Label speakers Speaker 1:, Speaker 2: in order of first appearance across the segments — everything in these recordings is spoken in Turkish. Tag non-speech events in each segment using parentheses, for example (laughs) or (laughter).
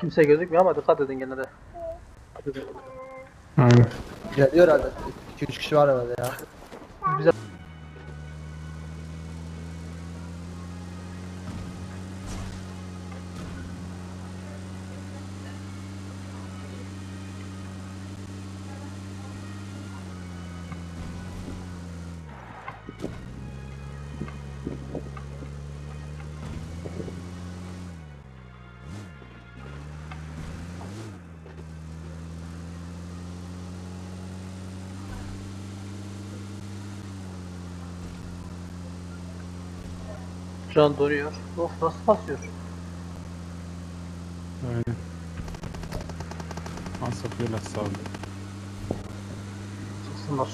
Speaker 1: Kimse gözükmüyor ama dikkat edin gene de.
Speaker 2: Aynen.
Speaker 3: Geliyor herhalde. 2-3 kişi var herhalde ya.
Speaker 1: Şu an donuyor. Of nasıl basıyor?
Speaker 2: Aynen. Asap böyle sağlı.
Speaker 1: Çıksınlar.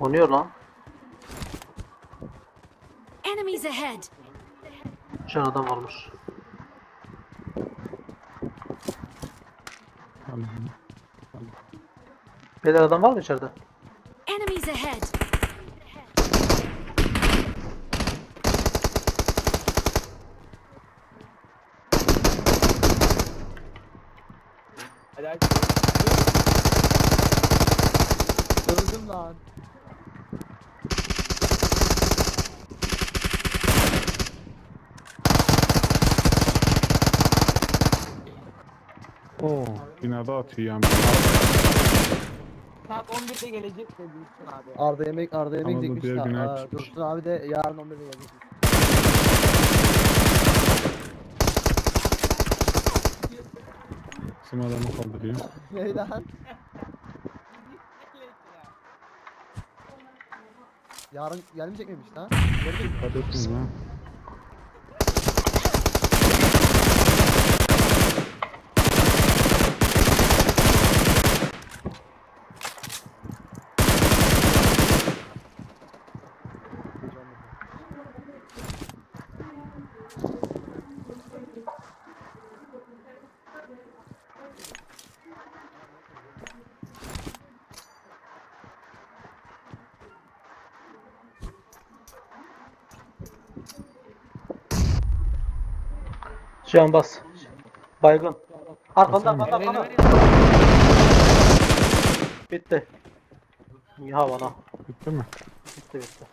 Speaker 1: Donuyor lan.
Speaker 4: Enemies ahead!
Speaker 1: An adam varmış.
Speaker 2: Allah'ım.
Speaker 1: Beyler adam var mı içeride?
Speaker 4: Enemies ahead!
Speaker 3: Öldüm lan.
Speaker 2: Oo, binada atıyor yani.
Speaker 5: Saat 11'de gelecek de Dursun abi.
Speaker 3: Arda yemek Arda yemek
Speaker 2: bu
Speaker 3: diyecekmiş
Speaker 2: diğer
Speaker 3: Aa,
Speaker 2: çıkmış.
Speaker 3: Dursun abi de yarın 11'de gelecek.
Speaker 2: Bizim adamı kaldırıyor. (laughs)
Speaker 3: Ne lan? Yarın gelmeyecek miymiş lan? Gelecek mi?
Speaker 2: Dikkat ettin ha.
Speaker 1: Şu an bas. Baygın. Arkanda arkanda arkanda. Bitti. Ya bana.
Speaker 2: Bitti mi?
Speaker 1: Bitti bitti.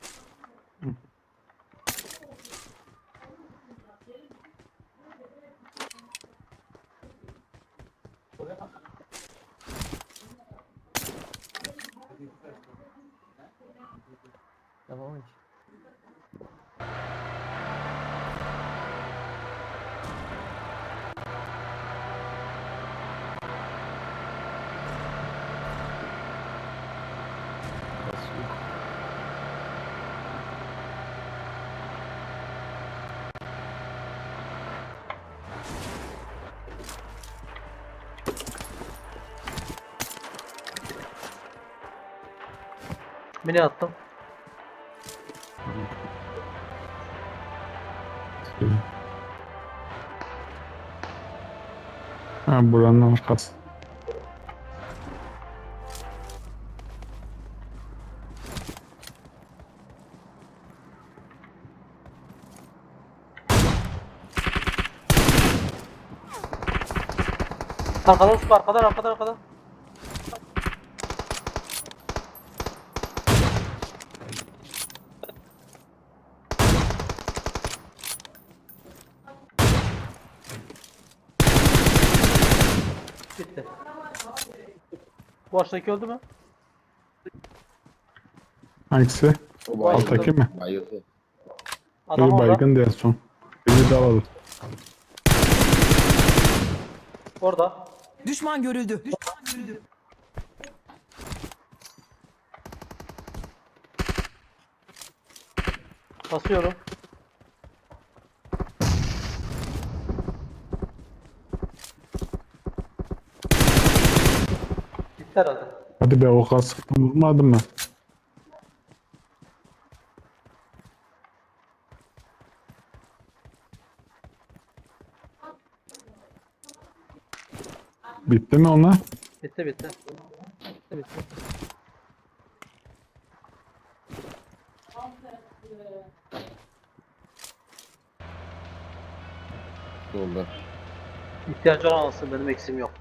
Speaker 3: Tamam hiç.
Speaker 1: Mini attım.
Speaker 2: Ha buranın arkası.
Speaker 1: Arkadan sıkı arkadan arkadan arkadan. Bitti. Bu aşağıdaki öldü mü?
Speaker 2: Hangisi?
Speaker 6: O
Speaker 2: Alttaki mi?
Speaker 6: Bayıldı.
Speaker 1: Adam orada.
Speaker 2: baygın diye son. Bizi de alalım.
Speaker 1: Orada.
Speaker 5: Düşman görüldü. Düşman görüldü.
Speaker 1: Basıyorum. Herhalde.
Speaker 2: Hadi be o kaskı vurmadın mı? Bitti mi onlar?
Speaker 1: Bitti bitti.
Speaker 3: Evet.
Speaker 6: Yolda.
Speaker 1: İhtiyacı olan benim eksiğim yok.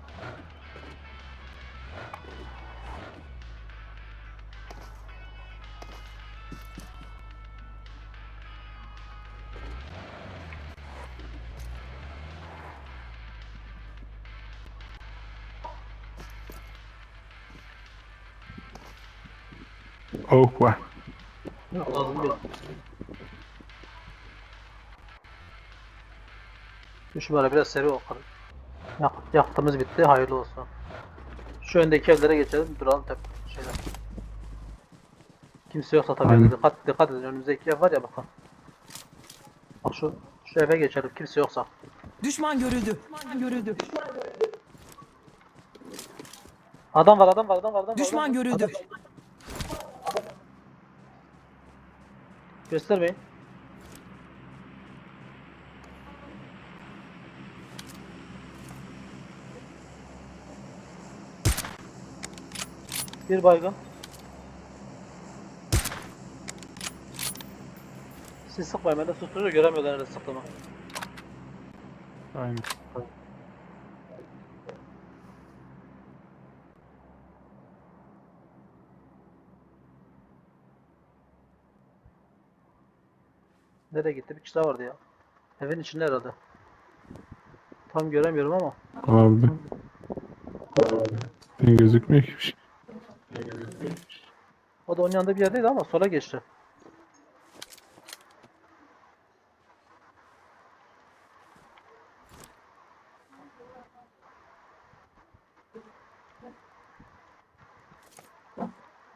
Speaker 2: Oh.
Speaker 1: Şu böyle biraz seri okalım. Yak, yaktığımız bitti. Hayırlı olsun. Şu öndeki evlere geçelim. Duralım tep şeyler. Kimse yoksa tabii.
Speaker 2: Aynen.
Speaker 1: Dikkat, dikkat edin. Önümüzdeki ev var ya bakın. Bak şu, şu eve geçelim. Kimse yoksa.
Speaker 5: Düşman görüldü. Düşman görüldü.
Speaker 1: Adam var adam var adam var adam var.
Speaker 5: Düşman
Speaker 1: adam var.
Speaker 5: görüldü.
Speaker 1: Adam- Göstermeyin. Bir baygın. Siz sıkmayın ben de susturucu göremiyorlar nerede sıktığımı.
Speaker 2: Aynen.
Speaker 1: Nereye gitti? Bir kişi daha vardı ya. Evin içinde herhalde. Tam göremiyorum ama.
Speaker 2: Olabilir. Ne gözükmüyor ki bir şey.
Speaker 1: O da onun yanında bir yerdeydi ama sola geçti.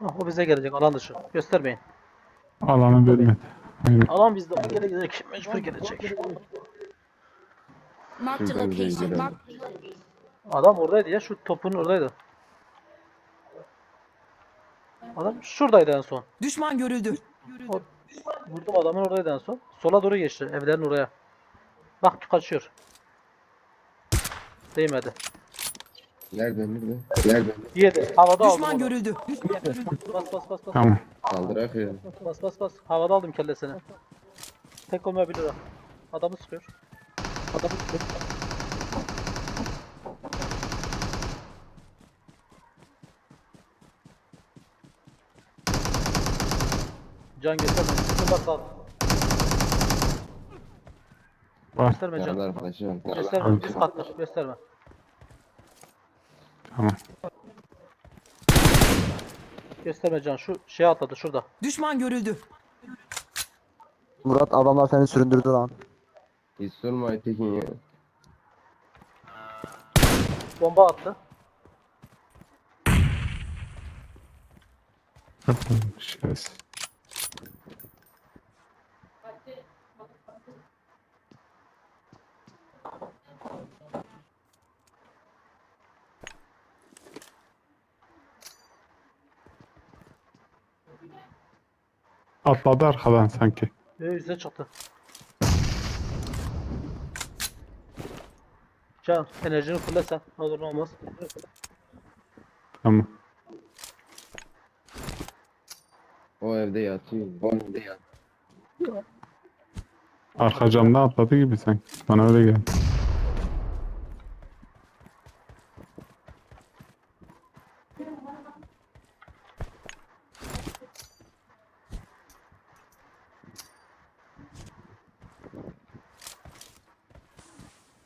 Speaker 1: Ah, o bize gelecek alan dışı. Göstermeyin.
Speaker 2: Alanı vermedi. Aynen.
Speaker 1: Alan bizde o gelecek. Mecbur gelecek.
Speaker 6: Şuradan gidelim.
Speaker 1: Adam oradaydı ya. Şu topun oradaydı. Adam şuradaydı en son.
Speaker 5: Düşman görüldü.
Speaker 1: O, vurdum adamın oradaydı en son. Sola doğru geçti. Evlerin oraya. Bak kaçıyor. Değmedi.
Speaker 6: Nerede nerede? Nerede?
Speaker 1: Yedi. Havada aldım
Speaker 5: Düşman
Speaker 1: onu.
Speaker 5: görüldü.
Speaker 1: Bas bas bas bas.
Speaker 2: Tamam.
Speaker 6: Kaldırak ya.
Speaker 1: Bas bas bas. Havada aldım kellesini. Tek olmayabilir o. Adamı sıkıyor. Adamı sıkıyor. Can gösterme. Sıkın bak sağ.
Speaker 2: Var.
Speaker 1: Gösterme can.
Speaker 6: Yanında arkadaşım.
Speaker 1: Gösterme. Üst katta. Gösterme.
Speaker 2: Tamam.
Speaker 1: Gösterme can. Şu şeye atladı şurada.
Speaker 5: Düşman görüldü.
Speaker 3: Murat adamlar seni süründürdü lan.
Speaker 6: Hiç sorma Aytekin ya.
Speaker 1: Bomba attı.
Speaker 2: Şerefsiz. Atladı arkadan sanki.
Speaker 1: Ee, yüzüne çıktı. Can enerjini fulle sen. Ne olur ne olmaz.
Speaker 2: Tamam.
Speaker 6: O evde yatıyor. O evde yatıyor.
Speaker 2: Arka camda atladı gibi sanki. Bana öyle geldi.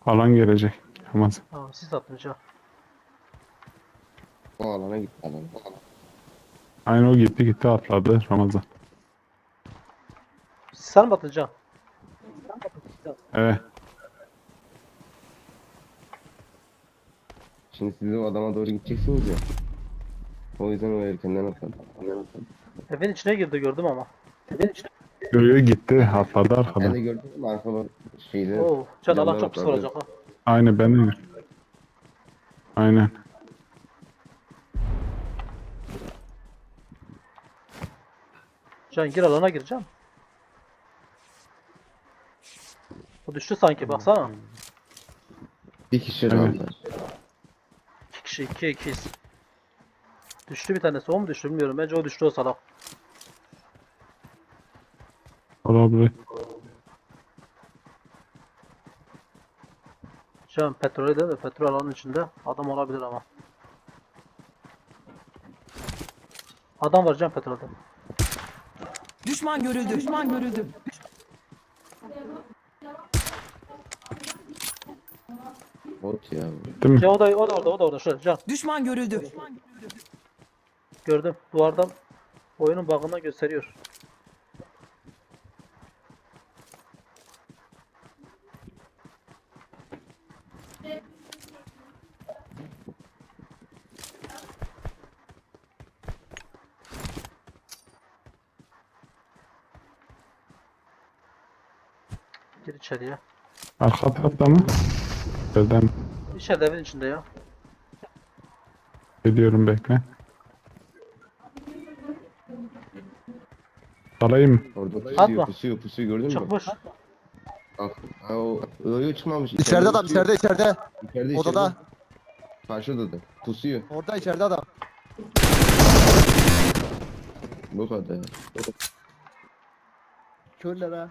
Speaker 2: Alan gelecek. Ramazan.
Speaker 1: Aa, siz can.
Speaker 6: O alana gitti alana. O alana.
Speaker 2: Aynı o gitti gitti atladı Ramazan.
Speaker 1: Sen mi can?
Speaker 2: Evet.
Speaker 6: Şimdi siz o adama doğru gideceksiniz ya. O yüzden o erkenden atladı. Erkenden atladı.
Speaker 1: Evin içine girdi gördüm ama. Evin içine.
Speaker 2: Görüyor gitti atladı
Speaker 6: Ben de gördüm ama arkada şeyde.
Speaker 1: Oo, can Allah çok pis vuracak ha.
Speaker 2: Aynı ben de. Aynen.
Speaker 1: Can gir alana gir can. O düştü sanki baksana.
Speaker 6: Bir kişi
Speaker 2: Evet.
Speaker 6: kaldı.
Speaker 1: kişi 2 ikiyiz. Düştü bir tanesi. O mu düştü bilmiyorum. Bence o düştü o salak.
Speaker 2: Olabilir.
Speaker 1: Şu an petrolde de petrol alanın içinde adam olabilir ama. Adam var can petrolde.
Speaker 5: Düşman görüldü. Düşman görüldü.
Speaker 6: Bot ya. bu.
Speaker 2: Değil mi?
Speaker 1: Can o da o da orada o da orada şu can.
Speaker 5: Düşman görüldü.
Speaker 1: Gördüm. Duvardan oyunun bug'ını gösteriyor. Gir içeriye.
Speaker 2: Arka tarafta mı? Birden
Speaker 1: İçeride evin içinde ya.
Speaker 2: gidiyorum bekle. Salayım mı?
Speaker 6: Orada
Speaker 1: Atma.
Speaker 6: pusuyor pusuyor pusuyor gördün mü?
Speaker 1: Çıkmış.
Speaker 6: Bak. Ha o öyle çıkmamış.
Speaker 3: İçeride adam
Speaker 6: pusuyor.
Speaker 3: içeride içeride.
Speaker 6: İçeride
Speaker 3: Odada.
Speaker 6: içeride. Karşı odada. Pusuyor.
Speaker 3: Orada içeride adam.
Speaker 6: Bu kadar.
Speaker 3: Körler ha.